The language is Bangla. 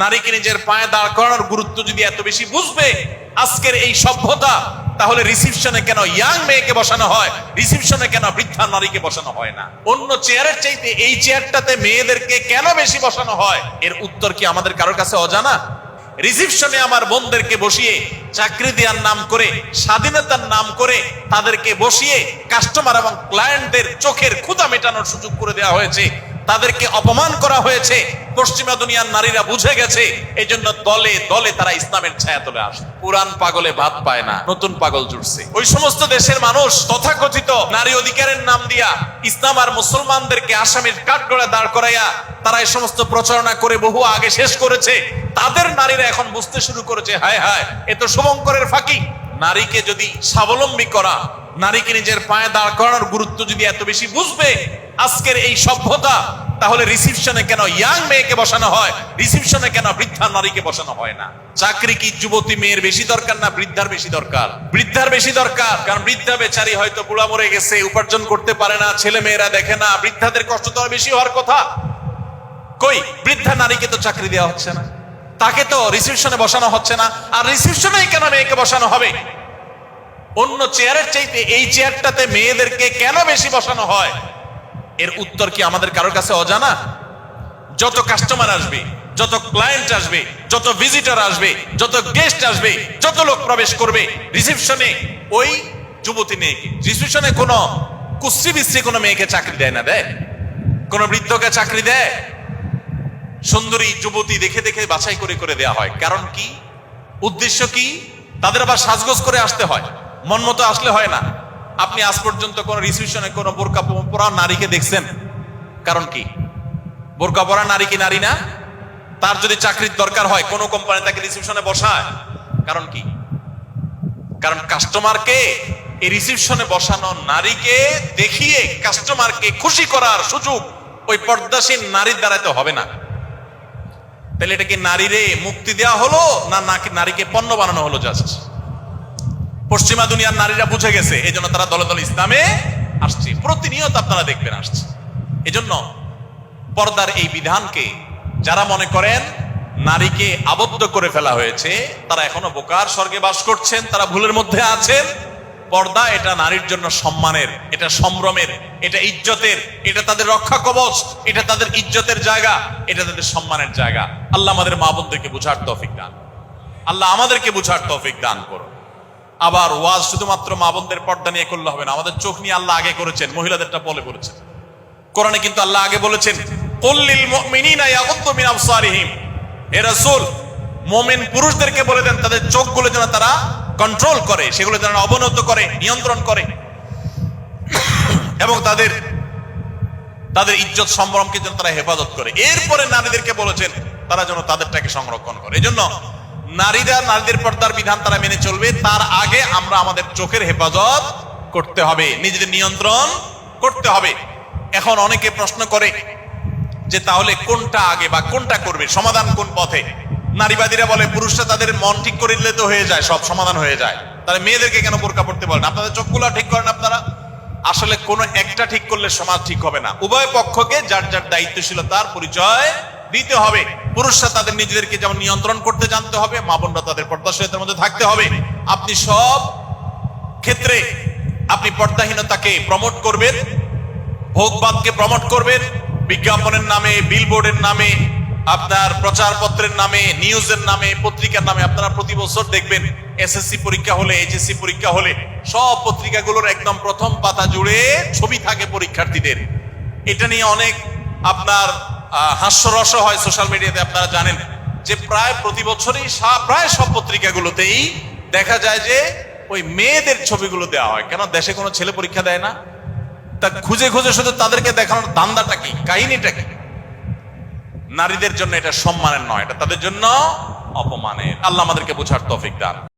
নারীকে নিজের পায়ে দাঁড় করানোর গুরুত্ব যদি এত বেশি বুঝবে আজকের এই সভ্যতা, তাহলে রিসিপশনে কেন ইয়াং মেয়েকে বসানো হয়? রিসিপশনে কেন বৃদ্ধা নারীকে বসানো হয় না? অন্য চেয়ারের চাইতে এই চেয়ারটাতে মেয়েদেরকে কেন বেশি বসানো হয়? এর উত্তর কি আমাদের কারোর কাছে অজানা? রিসিপশনে আমার বোনদেরকে বসিয়ে চাকরি দেওয়ার নাম করে, স্বাধীনতার নাম করে তাদেরকে বসিয়ে কাস্টমার এবং ক্লায়েন্টদের চোখের ক্ষুধা মেটানোর সুযোগ করে দেওয়া হয়েছে। তাদেরকে অপমান করা হয়েছে। পশ্চিমা দুনিয়ার নারীরা বুঝে গেছে এই জন্য দলে দলে তারা ইসলামের ছায়া তোলে আসে। পুরান পাগলে ভাত পায় না, নতুন পাগল জুড়ছে ওই সমস্ত দেশের মানুষ তথাকথিত নারী অধিকারের নাম দিয়া ইসলাম আর মুসলমানদেরকে আসামির কাঠগড়ে দাঁড় করাইয়া তারা এই সমস্ত প্রচারণা করে বহু আগে শেষ করেছে। তাদের নারীরা এখন বুঝতে শুরু করেছে, হায় হায়, এ তো শুভঙ্করের ফাঁকি। নারীকে যদি স্বাবলম্বী করা, নারীকে নিজের পায়ে দাঁড় করানোর গুরুত্ব যদি এত বেশি বুঝবে, আজকের এই সভ্যতা তাহলে রিসিপশনে কেন ইয়াং মেয়েকে বসানো হয়? রিসিপশনে কেন বৃদ্ধা নারীকে বসানো হয় না? চাকরি কি যুবতী মেয়ের বেশি দরকার না বৃদ্ধার বেশি দরকার? বৃদ্ধার বেশি দরকার, কারণ বৃদ্ধা বেচারি হয়তো বুড়া মরে গেছে, উপার্জন করতে পারে না, ছেলে মেয়েরা দেখে না, বৃদ্ধাদের কষ্ট তো বেশি হওয়ার কথা। কই? বৃদ্ধা নারীকে তো চাকরি দেওয়া হচ্ছে না। তাকে তো রিসিপশনে বসানো হচ্ছে না, আর রিসিপশনেই কেন মেয়েকে বসানো হবে? অন্য চেয়ারের চাইতে এই চেয়ারটাতে মেয়েদেরকে কেন বেশি বসানো হয়? এর উত্তর কি আমাদের কারোর কাছে অজানা? যত কাস্টমার আসবে, যত ক্লায়েন্ট আসবে, যত ভিজিটার আসবে, যত গেস্ট আসবে, যত লোক প্রবেশ করবে রিসিপশনে ওই যুবতী মেয়েকে রিসিপশনে কোনো কুশ্রী বিশ্রী কোনো মেয়েকে চাকরি দেয় না, দেয়? কোন বৃদ্ধকে চাকরি দেয়? সুন্দরী যুবতী দেখে দেখে বাছাই করে করে দেয়া হয়। কারণ কি? উদ্দেশ্য কি? তাদের আবার সাজগোজ করে আসতে হয়। মন মতো আসলে হয় না। আপনি আজ পর্যন্ত কোন রিসিপশনে কোন বোরকা পরা নারীকে দেখছেন? কারণ কি? বোরকা পরা নারী কি নারী না? তার যদি চাকরির দরকার হয়, কোন কোম্পানি তাকে রিসিপশনে বসায়। কারণ কি? কারণ কাস্টমারকে এই রিসিপশনে বসানো নারীকে দেখিয়ে কাস্টমারকে খুশি করার সুযোগ ওই পর্দাসীন নারীর দ্বারা তো হবে না। তাহলে এটা কি নারীরে মুক্তি দেওয়া হলো, না নাকি নারীকে পণ্য বানানো হলো জাস্ট পশ্চিমা দুনিয়ার নারীরা বুঝে গেছে, এই জন্য তারা দলে দলে ইসলামে আসছে। প্রতিনিয়ত আপনারা দেখবেন আসছে। এজন্য পর্দার এই বিধানকে যারা মনে করেন নারীকে আবদ্ধ করে ফেলা হয়েছে, তারা এখনও বোকার স্বর্গে বাস করছেন, তারা ভুলের মধ্যে আছেন। পর্দা এটা নারীর জন্য সম্মানের, এটা সম্ভ্রমের, এটা ইজ্জতের, এটা তাদের রক্ষা কবচ, এটা তাদের ইজ্জতের জায়গা, এটা তাদের সম্মানের জায়গা। আল্লাহ আমাদের মা বোনদেরকে বুঝার তৌফিক দান আল্লাহ আমাদেরকে বুঝার তৌফিক দান করো আবার ওয়াজ শুধুমাত্র মা বোনদের পর্দা নিয়ে করলে হবে না। আমাদের চোখ নিয়ে আল্লাহ আগে করেছেন, মহিলাদেরটা বলে করেছেন। কোরআনে কিন্তু আল্লাহ আগে বলেছেন কুল্লিল মুমিনিনা ইয়াগুদ্দু মিন আবসারিহিম। হে রাসূল, মুমিন পুরুষদেরকে বলে দেন, তাদের চোখগুলো যেন তারা কন্ট্রোল করে, সেগুলো যেন অবনত করে, নিয়ন্ত্রণ করে। এবং তাদের তাদের ইজ্জত সম্ভ্রমকে যেন তারা হেফাজত করে। এরপরে নারীদেরকে বলেছেন, তারা যেন তাদেরটাকে সংরক্ষণ করে। এজন্য নারীরা নারীদের পর্দার বিধান তারা মেনে চলবে, তার আগে আমরা আমাদের চোখের হেফাজত করতে হবে, নিজেদের নিয়ন্ত্রণ করতে হবে। এখন অনেকে প্রশ্ন করে যে তাহলে কোনটা আগে বা কোনটা করবে, সমাধান কোন পথে? নারীবাদীরা বলে, পুরুষরা তাদের মন ঠিক করে দিলে তো হয়ে যায়, সব সমাধান হয়ে যায়। তাহলে মেয়েদেরকে কেন বোরকা পড়তে বলেন? আপনাদের চোখগুলো ঠিক করেন আপনারা? আসলে কোন একটা ঠিক করলে সমাজ ঠিক হবে না। উভয় পক্ষকে যার যার দায়িত্বশীলতার পরিচয় দিতে হবে। পুরুষরা তাদের নিজেদেরকে যেমন নিয়ন্ত্রণ করতে জানতে হবে, মা বোনরা তাদের পর্দাশীলতার মধ্যে থাকতে হবে। আপনি সব ক্ষেত্রে আপনি পর্দাহীনতাকে প্রমোট করবেন, ভোগবাদকে প্রমোট করবেন, বিজ্ঞাপনের নামে বিলবোর্ডের নামে, আপনার প্রচারপত্রের নামে নিউজের নামে, পত্রিকার নামে আপনারা প্রতি বছর দেখবেন এসএসসি পরীক্ষা হলে এইচএসসি পরীক্ষা হলে, সব পত্রিকাগুলোর একদম প্রথম পাতা জুড়ে ছবি থাকে পরীক্ষার্থীদের। এটা নিয়ে অনেক আপনার হাস্যরস হয় সোশ্যাল মিডিয়াতে আপনারা জানেন যে প্রায় প্রতি বছরই প্রায় সব পত্রিকাগুলোতেই দেখা যায় যে ওই মেয়েদের ছবিগুলো দেওয়া হয়। কেন? দেশে কোনো ছেলে পরীক্ষা দেয় না? তা খুঁজে খুঁজে শুধু তাদেরকে দেখানোর দান্দাটা কি? কাহিনীটা কি? নারীদের জন্য এটা সম্মানের নয়, এটা তাদের জন্য অপমানের। আল্লাহ আমাদেরকে বোঝার তৌফিক দান।